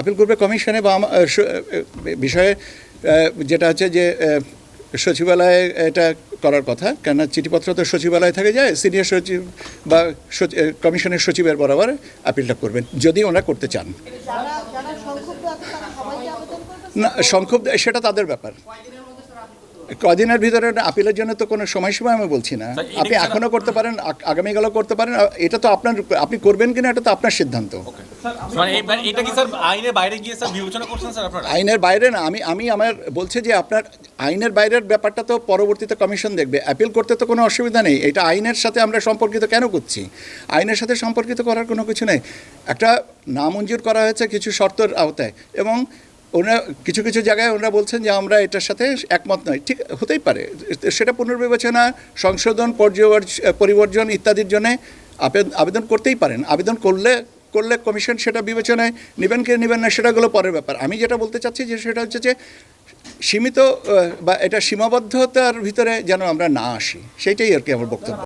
Appeal করবে কমিশনে বা বিষয়ে যেটা হচ্ছে যে সচিবালয়ে এটা করার কথা। কেননা চিঠিপত্র তো সচিবালয়ে থেকে যায় সিনিয়র সচিব বা কমিশনের সচিবের বরাবর আপিলটা করবেন যদি ওনারা করতে চান। না সংক্ষুব্ধ সেটা তাদের ব্যাপার। কদিনের ভিতরে আপিলের জন্য তো কোনো সময়সীমা আমি বলছি না। আপনি এখনও করতে পারেন আগ- আগামীকালও করতে পারেন এটা তো আপনার আপনি করবেন কিনা এটা তো আপনার সিদ্ধান্ত। মানে মানে আইনের বাইরে না আমি আমি আমার বলছে যে আপনার আইনের বাইরের ব্যাপারটা তো পরবর্তীতে কমিশন দেখবে। অ্যাপিল করতে তো কোনো অসুবিধা নেই এটা আইনের সাথে আমরা সম্পর্কিত কেন করছি? আইনের সাথে সম্পর্কিত করার কোনো কিছু নেই। একটা নামঞ্জুর করা হয়েছে কিছু শর্তের আওতায় এবং ওনারা কিছু কিছু জায়গায় ওনারা বলছেন যে আমরা এটার সাথে একমত নয়। ঠিক হতেই পারে। সেটা পুনর্বিবেচনা, সংশোধন পরিবর্জন ইত্যাদির জন্য আবেদ- আবেদন করতেই পারেন। আবেদন করলে করলে কমিশন সেটা বিবেচনায় নেবেন কি নেবেন না সেটাগুলো পরের ব্যাপার। আমি যেটা বলতে চাচ্ছি যে সেটা হচ্ছে যে সীমিত বা এটা সীমাবদ্ধতার ভিতরে যেন আমরা না আসি, সেইটাই আর কি আমার বক্তব্য।